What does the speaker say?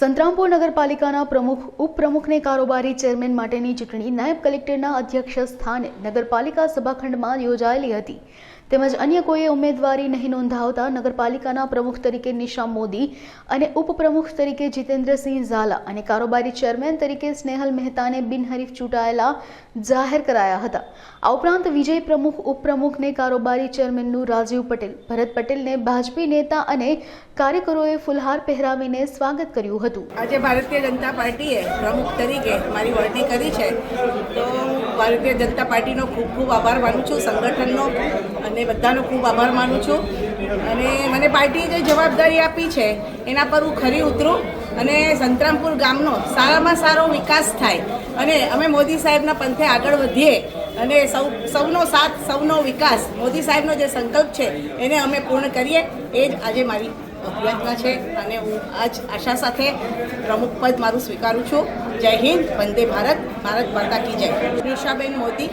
સંતરામપુર નગરપાલિકાના પ્રમુખ, ઉપપ્રમુખને કારોબારી ચેરમેન માટેની ચૂંટણી નાયબ કલેક્ટરના અધ્યક્ષ સ્થાને નગરપાલિકા સભાખંડમાં યોજાયેલી હતી. તેમજ અન્ય કોઈએ ઉમેદવારી નહીં નોંધાવતા નગરપાલિકાના પ્રમુખ તરીકે નિશા મોદી અને ઉપપ્રમુખ તરીકે જીતેન્દ્રસિંહ ઝાલા અને કારોબારી ચેરમેન તરીકે સ્નેહલ મહેતાને બિનહરીફ ચૂંટાયેલા જાહેર કરાયા હતા. આ ઉપરાંત વિજય પ્રમુખ, ઉપપ્રમુખને કારોબારી ચેરમેનનું રાજીવ પટેલ, ભરત પટેલને ભાજપી નેતા અને કાર્યકરોએ ફુલહાર પહેરાવીને સ્વાગત કર્યું હતું. આજે ભારતીય જનતા પાર્ટીએ પ્રમુખ તરીકે મારી વરણી કરી છે. તો ભારતીય જનતા પાર્ટીનો ખૂબ ખૂબ આભાર માનું છું, સંગઠનનો અને બધાનો ખૂબ આભાર માનું છું. અને મને પાર્ટીએ જે જવાબદારી આપી છે, એના પર હું ખરી ઉતરું અને સંતરામપુર ગામનો સારામાં સારો વિકાસ થાય. અને અમે મોદી સાહેબના પંથે આગળ વધીએ અને સૌ, સૌનો સાથ, સૌનો વિકાસ મોદી સાહેબનો જે સંકલ્પ છે, એને અમે પૂર્ણ કરીએ. એ જ આજે મારી પ્રયત્ન છે અને હું આજ આશા સાથે પ્રમુખ પદ મારું સ્વીકારું છું. જય હિન્દ, વંદે ભારત ભારત માતા કી જય. નિશાબેન મોદી.